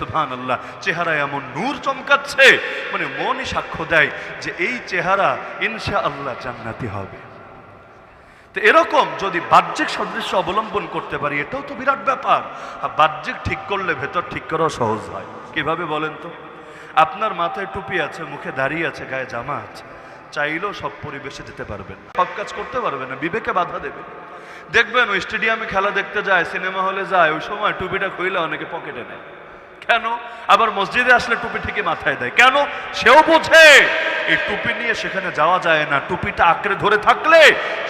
সুবহান আল্লাহ চেহারা এমন নূর চমকাচ্ছে মানে মনই সাক্ষ্য দেয় যে এই চেহারা ইনশা আল্লাহ জান্নাতি হবে। তো এরকম যদি বাহ্যিক সদৃশ্য অবলম্বন করতে পারি, এটাও তো বিরাট ব্যাপার। আর বাহ্যিক ঠিক করলে ভেতর ঠিক করাও সহজ হয়। কীভাবে বলেন তো? আপনার মাথায় টুপি আছে, মুখে দাঁড়িয়ে আছে, গায়ে জামা আছে, চাইলেও সব পরিবেশে যেতে পারবেন সব কাজ করতে পারবেন না, বিবেকে বাধা দেবে। দেখবেন ওই স্টেডিয়ামে খেলা দেখতে যায়, সিনেমা হলে যায়, ওই সময় টুপিটা খুইলে অনেকে পকেটে নেয়। কেন? আবার মসজিদে আসলে টুপি ঠিকই মাথায় দেয়। কেন? সেও বোঝে। এই টুপি নিয়ে সেখানে যাওয়া যায় না। টুপিটা আঁকড়ে ধরে থাকলে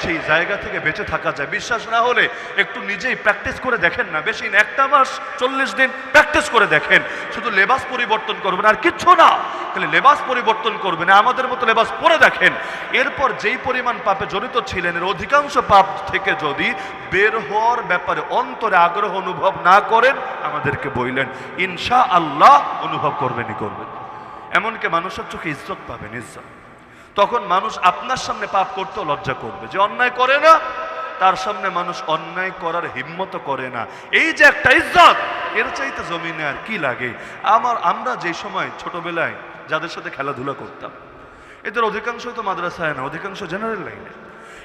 সেই জায়গা থেকে বেঁচে থাকা যায়। বিশ্বাস না হলে একটু নিজেই প্র্যাকটিস করে দেখেন না। বেশি একটা মাস, চল্লিশ দিন প্র্যাকটিস করে দেখেন। শুধু লেবাস পরিবর্তন করবেন আর কিচ্ছু না। তাহলে লেবাস পরিবর্তন করবেন, আমাদের মতো লেবাস পরে দেখেন। এরপর যেই পরিমাণ পাপে জড়িত ছিলেন, এর অধিকাংশ পাপ থেকে যদি বের হওয়ার ব্যাপারে অন্তরে আগ্রহ অনুভব না করেন, আমাদেরকে বইলেন ইনশা আল্লাহ অনুভব করবেনই করবেন। এমনকি মানুষের চোখে ইজ্জত পাবেন, ইজ্জত। তখন মানুষ আপনার সামনে পাপ করতেও লজ্জা করবে, যে অন্যায় করে না, তার সামনে মানুষ অন্যায় করার হিম্মত করে না। এই যে একটা ইজ্জত, এর চাইতে জমিনে আর কি লাগে? আমার, আমরা যে সময় ছোটবেলায় যাদের সাথে খেলাধুলা করতাম, এদের অধিকাংশই তো মাদ্রাসায় না, অধিকাংশ জেনারেল লাইনে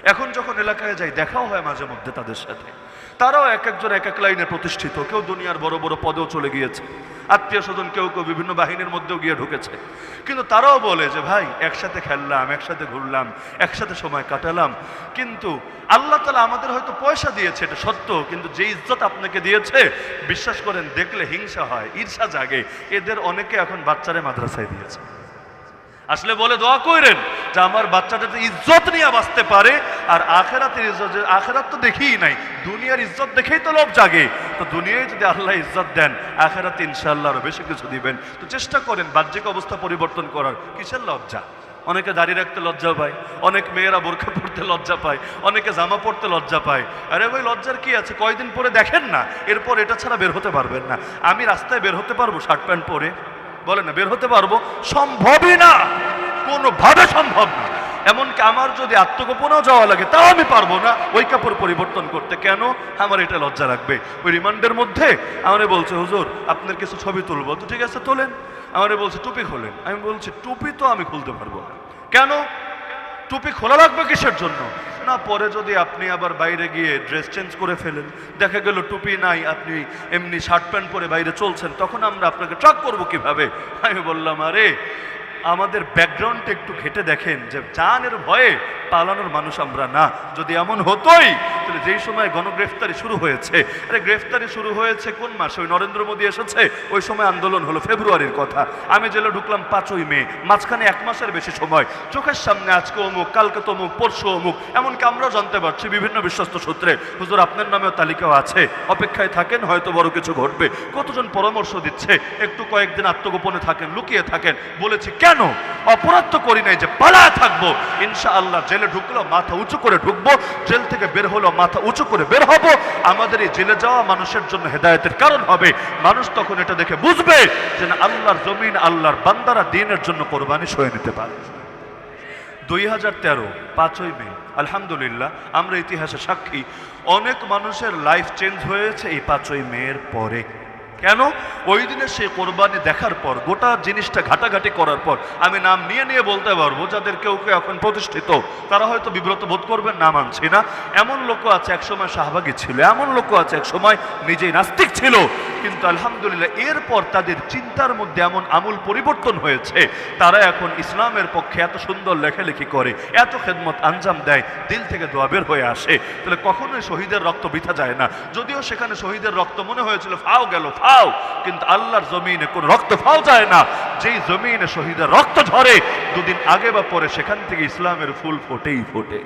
এখন যখন এলাকায় যাই, দেখাও হয় মাঝে মধ্যে তাদের সাথে। তারাও এক একজন এক এক লাইনে প্রতিষ্ঠিত। কেউ দুনিয়ার বড় বড় পদেও চলে গিয়েছে। আত্মীয় স্বজন কেউ কেউ বিভিন্ন বাহিনীর মধ্যেও গিয়ে ঢুকেছে। কিন্তু তারাও বলে যে, ভাই, একসাথে খেললাম, একসাথে ঘুরলাম, একসাথে সময় কাটালাম। কিন্তু আল্লাহ তালা আমাদের হয়তো পয়সা দিয়েছে, এটা সত্য, কিন্তু যে ইজ্জত আপনাকে দিয়েছে, বিশ্বাস করেন, দেখলে হিংসা হয়, ঈর্ষা জাগে। এদের অনেকে এখন বাচ্চারে মাদ্রাসায় দিয়েছে। আসলে বলে দোয়া করেন যে আমার বাচ্চাটা ইজ্জত নিয়ে বাঁচতে পারে, আর আখেরাতের ইজ্জত আখেরাত তো দেখিই নাই, দুনিয়ার ইজ্জত দেখেই তো লোভ জাগে। তো দুনিয়ায় যদি আল্লাহ ইজ্জত দেন, আখেরাত ইনশাল্লাহ আরও বেশি কিছু দিবেন। তো চেষ্টা করেন বাহ্যিক অবস্থা পরিবর্তন করার। কিসের লজ্জা? অনেকে দাড়ি রাখতে লজ্জা পায়, অনেক মেয়েরা বোরখা পড়তে লজ্জা পায়, অনেকে জামা পড়তে লজ্জা পায়। আরে ভাই লজ্জার কি আছে? কয়দিন পরে দেখেন না, এরপর এটা ছাড়া বের হতে পারবেন না। আমি রাস্তায় বের হতে পারব, শার্ট প্যান্ট পরে। বলে না, বের হতে পারব? সম্ভবই না। কোনোভাবে সম্ভব না। এমনকি আমার যদি আত্মগোপনেও যাওয়া লাগে, তাও আমি পারব না। ওই কাপড় পরিবর্তন করতে। কেন? আমার এটা লজ্জা রাখবে ওই রিমান্ডের মধ্যে আমারে বলছে, হুজুর, আপনার কিছু ছবি তুলবো? তো ঠিক আছে, তোলেন। আমারে বলছে, টুপি খোলেন। আমি বলছি, টুপি তো আমি খুলতে পারব না। কেন? টুপি খোলা লাগবে কিসের জন্য? না, পরে যদি আপনি আবার বাইরে গিয়ে ড্রেস চেঞ্জ করে ফেলেন, দেখা গেল টুপি নাই, আপনি এমনি শার্ট প্যান্ট পরে বাইরে চলছেন, তখন আমরা আপনাকে ট্রাক করব কীভাবে? আমি বললাম, আরে আমাদের ব্যাকগ্রাউন্ডটা একটু ঘেটে দেখেন যে চানের ভয়ে পালানোর মানুষ আমরা না। যদি এমন হতোই, তাহলে যেই সময় গণগ্রেফতারি শুরু হয়েছে, আরে গ্রেফতারি শুরু হয়েছে কোন মাসে? ওই নরেন্দ্র মোদী এসেছে, ওই সময় আন্দোলন হলো ফেব্রুয়ারির কথা। আমি জেলে ঢুকলাম পাঁচই মে, মাঝখানে এক মাসের বেশি সময়। চোখের সামনে আজকে অমুক, কালকে তমুক পরশু অমুক, এমনকি আমরাও জানতে পারছি বিভিন্ন বিশ্বস্ত সূত্রে। হুজুর, আপনার নামেও তালিকাও আছে। অপেক্ষায় থাকেন, হয়তো বড় কিছু ঘটবে। কতজন পরামর্শ দিচ্ছে? একটু কয়েকদিন আত্মগোপনে থাকেন, লুকিয়ে থাকেন, বলেছি, কেন অপরাধ তো করি নাই যে পালা থাকব। ইনশা আল্লাহ জেলে ঢুকলো, মাথা উঁচু করে ঢুকবো। জেল থেকে বের হলো, মাথা উঁচু করে বের হব। আমাদের এই জেলে যাওয়া মানুষের জন্য হেদায়তের কারণ হবে। মানুষ তখন এটা দেখে বুঝবে যে না, আল্লাহর জমিন, আল্লাহর বান্দারা দিনের জন্য কোরবানি সয়ে নিতে পারে। দুই হাজার তেরো, পাঁচই মে, আলহামদুলিল্লাহ, আমরা ইতিহাসে সাক্ষী। অনেক মানুষের লাইফ চেঞ্জ হয়েছে এই পাঁচই মেয়ের পরে। কেন? ওই দিনে সেই কোরবানি দেখার পর, গোটা জিনিসটা ঘাটাঘাটি করার পর, আমি নাম নিয়ে নিয়ে বলতে পারব, যাদের কেউ কেউ এখন প্রতিষ্ঠিত, তারা হয়তো বিব্রত বোধ করবেন, না মানছি না। এমন লোক আছে একসময় শাহবাগী ছিল, এমন লোক আছে একসময় নিজেই নাস্তিক ছিল। কিন্তু আলহামদুলিল্লাহ, এরপর তাদের চিন্তার মধ্যে এমন আমূল পরিবর্তন হয়েছে। তারা এখন ইসলামের পক্ষে এত সুন্দর লেখালেখি করে, এত খেদমত আঞ্জাম দেয়, দিল থেকে দোয়া বের হয়ে আসে। তাহলে কখনোই শহীদের রক্ত বৃথা যায় না। যদিও সেখানে শহীদের রক্ত মনে হয়েছিল, ফাও গেল, ফাও, কিন্তু আল্লাহর জমিনে কোনো রক্ত ফাও যায় না। যেই জমিনে শহীদের রক্ত ঝরে, দুদিন আগে বা পরে সেখান থেকে ইসলামের ফুল ফোটেই ফোটে।